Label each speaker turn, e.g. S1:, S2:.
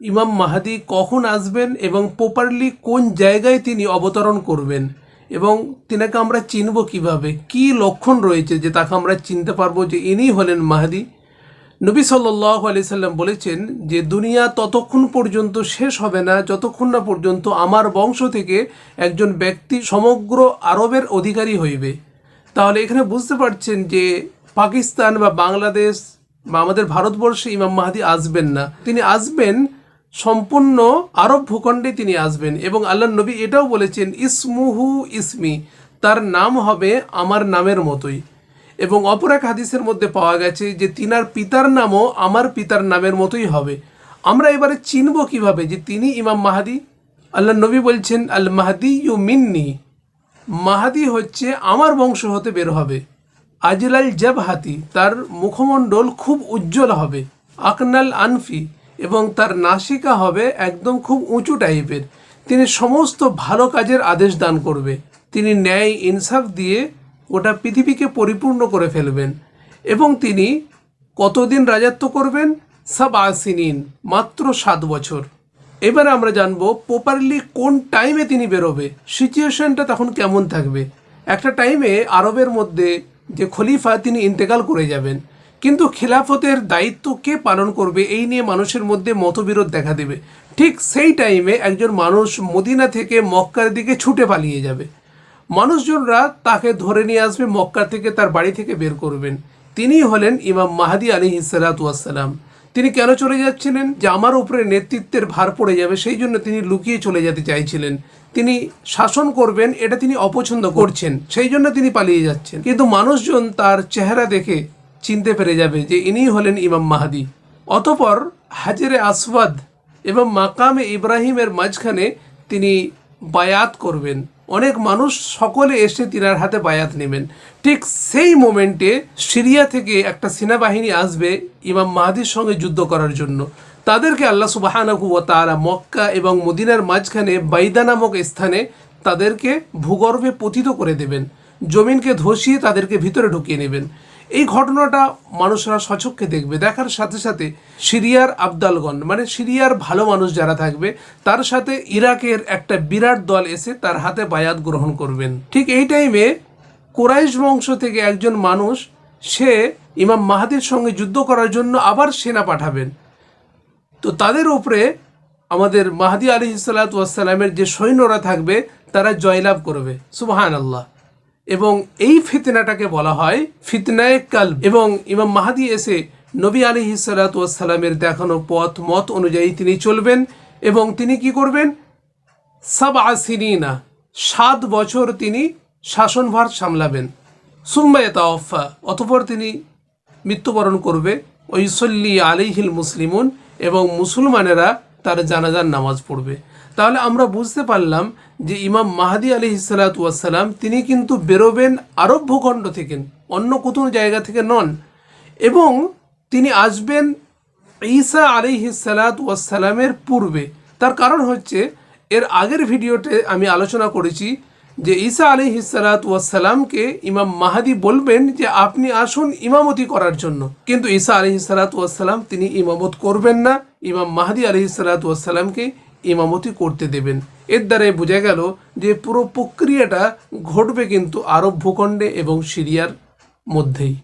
S1: ইমাম মাহাদি কখন আসবেন এবং প্রপারলি কোন জায়গায় তিনি অবতরণ করবেন? এবং তিনাকে আমরা চিনব কীভাবে? কি লক্ষণ রয়েছে যে তাকে আমরা চিনতে পারব যে ইনি হলেন মাহাদি? নবী সাল্লাহ আলি সাল্লাম বলেছেন যে, দুনিয়া ততক্ষণ পর্যন্ত শেষ হবে না, যতক্ষণ না পর্যন্ত আমার বংশ থেকে একজন ব্যক্তি সমগ্র আরবের অধিকারী হইবে। তাহলে এখানে বুঝতে পারছেন যে, পাকিস্তান বা বাংলাদেশ বা আমাদের ভারতবর্ষে ইমাম মাহাদি আসবেন না। তিনি আসবেন সম্পূর্ণ আরব ভূখণ্ডে তিনি আসবেন এবং আল্লাহ নবী এটাও বলেছেন, ইসমুহু ইসমি তার নাম হবে আমার নামের মতোই। এবং অপর এক হাদিসের মধ্যে পাওয়া গেছে যে তিনার পিতার নামও আমার পিতার নামের মতোই হবে। আমরা এবারে চিনব কীভাবে যে তিনি ইমাম মাহাদি? আল্লাহ নবী বলছেন আল মাহাদি ইউ মিন্নি মাহাদি হচ্ছে আমার বংশ হতে বের হবে। আজলাল জব হাতি তার মুখমণ্ডল খুব উজ্জ্বল হবে। আকনাল আনফি এবং তার নাসিকা হবে একদম খুব উঁচু টাইপের। তিনি সমস্ত ভালো কাজের আদেশ দান করবে। তিনি ন্যায় ইনসাফ দিয়ে গোটা পৃথিবীকে পরিপূর্ণ করে ফেলবেন। এবং তিনি কতদিন রাজত্ব করবেন? সাব আসিনিন মাত্র সাত বছর। এবারে আমরা জানব প্রপারলি কোন টাইমে তিনি বেরোবে। সিচুয়েশনটা তখন কেমন থাকবে? একটা টাইমে আরবের মধ্যে যে খলিফা, তিনি ইন্তেকাল করে যাবেন। কিন্তু খেলাফতের দায়িত্ব কে পালন করবে? এই নিয়ে মানুষের মধ্যে মতবিরোধ দেখা দেবে। ঠিক সেই টাইমে একজন মানুষ মদিনা থেকে মক্কার দিকে ছুটে পালিয়ে যাবে। মানুষজনরা তাকে ধরে নিয়ে আসবে, মক্কা থেকে তার বাড়ি থেকে বের করবেন। তিনি হলেন ইমাম মাহাদি আলী ইসালাতাম তিনি কেন চলে যাচ্ছিলেন? যে আমার উপরে নেতৃত্বের ভার পড়ে যাবে, সেই জন্য তিনি লুকিয়ে চলে যেতে চাইছিলেন। তিনি শাসন করবেন, এটা তিনি অপছন্দ করছেন, সেই জন্য তিনি পালিয়ে যাচ্ছেন। কিন্তু মানুষজন তার চেহারা দেখে চিনতে পেরে যাবে যে ইনি হলেন ইমাম মাহাদি। অতপর হাজরে আসওয়াদ এবং মাকামে ইব্রাহিমের মাঝখানে তিনি বায়াত করবেন। অনেক মানুষ সকলে এসে তিনার হাতে বায়াত নেবেন। ঠিক সেই মোমেন্টে সিরিয়া থেকে একটা সেনাবাহিনী আসবে ইমাম মাহাদির সঙ্গে যুদ্ধ করার জন্য। তাদেরকে আল্লাহ সুবাহানহু ও তারা মক্কা এবং মদিনার মাঝখানে বাইদা নামক স্থানে তাদেরকে ভূগর্ভে পতিত করে দেবেন। জমিনকে ধসিয়ে তাদেরকে ভিতরে ঢুকিয়ে নেবেন। এই ঘটনাটা মানুষরা সচক্ষে দেখবে। দেখার সাথে সাথে সিরিয়ার আবদালগণ মানে সিরিয়ার ভালো মানুষ যারা থাকবে, তার সাথে ইরাকের একটা বিরাট দল এসে তার হাতে বায়াত গ্রহণ করবেন। ঠিক এই টাইমে কোরাইশ বংশ থেকে একজন মানুষ, সে ইমাম মাহাদির সঙ্গে যুদ্ধ করার জন্য আবার সেনা পাঠাবেন। তো তাদের উপরে আমাদের মাহাদি আলী সালাতামের যে সৈন্যরা থাকবে, তারা জয়লাভ করবে। সুবাহান আল্লাহ এবং এই ফিতনাটাকে বলা হয় ফিতনায় কাল এবং ইমাম মাহাদি এসে নবী আলী সালাতামের দেখানো পথ, মত অনুযায়ী তিনি চলবেন এবং তিনি কি করবেন? সাব আসিনা সাত বছর তিনি শাসনভার সামলাবেন। সুম্মায় তাওফা অতপর তিনি মৃত্যুবরণ করবে। ঐসল্লি আলিহিল মুসলিমুন, এবং মুসলমানেরা তার জানাজার নামাজ পড়বে। তাহলে আমরা বুঝতে পারলাম যে ইমাম মাহাদি আলি সালাতাম তিনি কিন্তু বেরোবেন আরব ভূখণ্ড থেকে, অন্য কোনো জায়গা থেকে নন। এবং তিনি আসবেন ঈসা আলি সালাতামের পূর্বে। তার কারণ হচ্ছে, এর আগের ভিডিওতে আমি আলোচনা করেছি যে ঈসা আলী সালাতামকে ইমাম মাহাদি বলবেন যে আপনি আসুন ইমামতি করার জন্য। কিন্তু ঈসা আলী সালাতাম তিনি ইমামত করবেন না। ইমাম মাহাদি আলী সালাতামকে ইমামতি করতে দেবেন। এর দ্বারাই বোঝা গেল যে পুরো প্রক্রিয়াটা ঘটবে কিন্তু আরব ভূখণ্ডে এবং সিরিয়ার মধ্যেই।